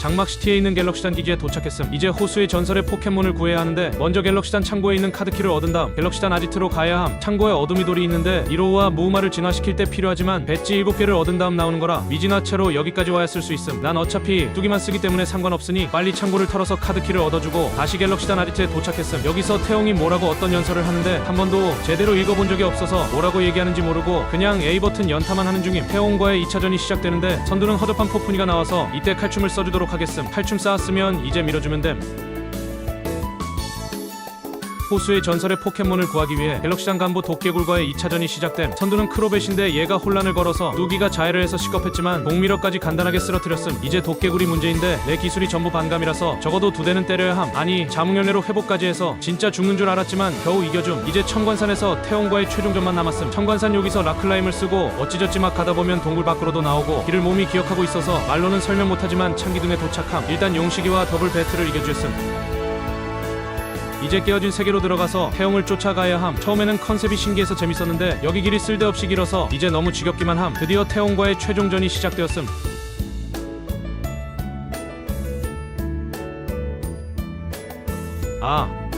장막시티에 있는 갤럭시단 기지에 도착했음. 이제 호수의 전설의 포켓몬을 구해야 하는데 먼저 갤럭시단 창고에 있는 카드키를 얻은 다음 갤럭시단 아지트로 가야 함. 창고에 어둠이 돌이 있는데 이로우와 무우마를 진화시킬 때 필요하지만 배지 7개를 얻은 다음 나오는 거라 미진화체로 여기까지 와야 쓸 수 있음. 난 어차피 뚜기만 쓰기 때문에 상관없으니 빨리 창고를 털어서 카드키를 얻어주고 다시 갤럭시단 아지트에 도착했음. 여기서 태용이 뭐라고 어떤 연설을 하는데 한 번도 제대로 읽어본 적이 없어서 뭐라고 얘기하는지 모르고 그냥 A 버튼 연타만 하는 중임. 태용과의 2차전이 시작되는데 선두는 허접한 코프니가 나와서 이때 칼춤을 써주도록 하겠음. 칼춤 쌓았으면 이제 밀어주면 됨. 호수의 전설의 포켓몬을 구하기 위해 갤럭시장 간부 도깨굴과의 2차전이 시작됨 선두는 크로벳인데 얘가 혼란을 걸어서 누기가 자해를 해서 시겁했지만 동미러까지 간단하게 쓰러뜨렸음. 이제 도깨굴이 문제인데 내 기술이 전부 반감이라서 적어도 두 대는 때려야 함. 아니 자몽연애로 회복까지 해서 진짜 죽는 줄 알았지만 겨우 이겨줌. 이제 청관산에서 태용과의 최종전만 남았음. 청관산 여기서 라클라임을 쓰고 어찌저찌 막 가다 보면 동굴 밖으로도 나오고 길을 몸이 기억하고 있어서 말로는 설명 못하지만 창기둥에 도착함. 일단 용식이와 더블 배틀을 이겨주었음 이제 깨어진 세계로 들어가서 태용을 쫓아가야 함. 처음에는 컨셉이 신기해서 재밌었는데 여기 길이 쓸데없이 길어서 이제 너무 지겹기만 함. 드디어 태용과의 최종전이 시작되었음. 아,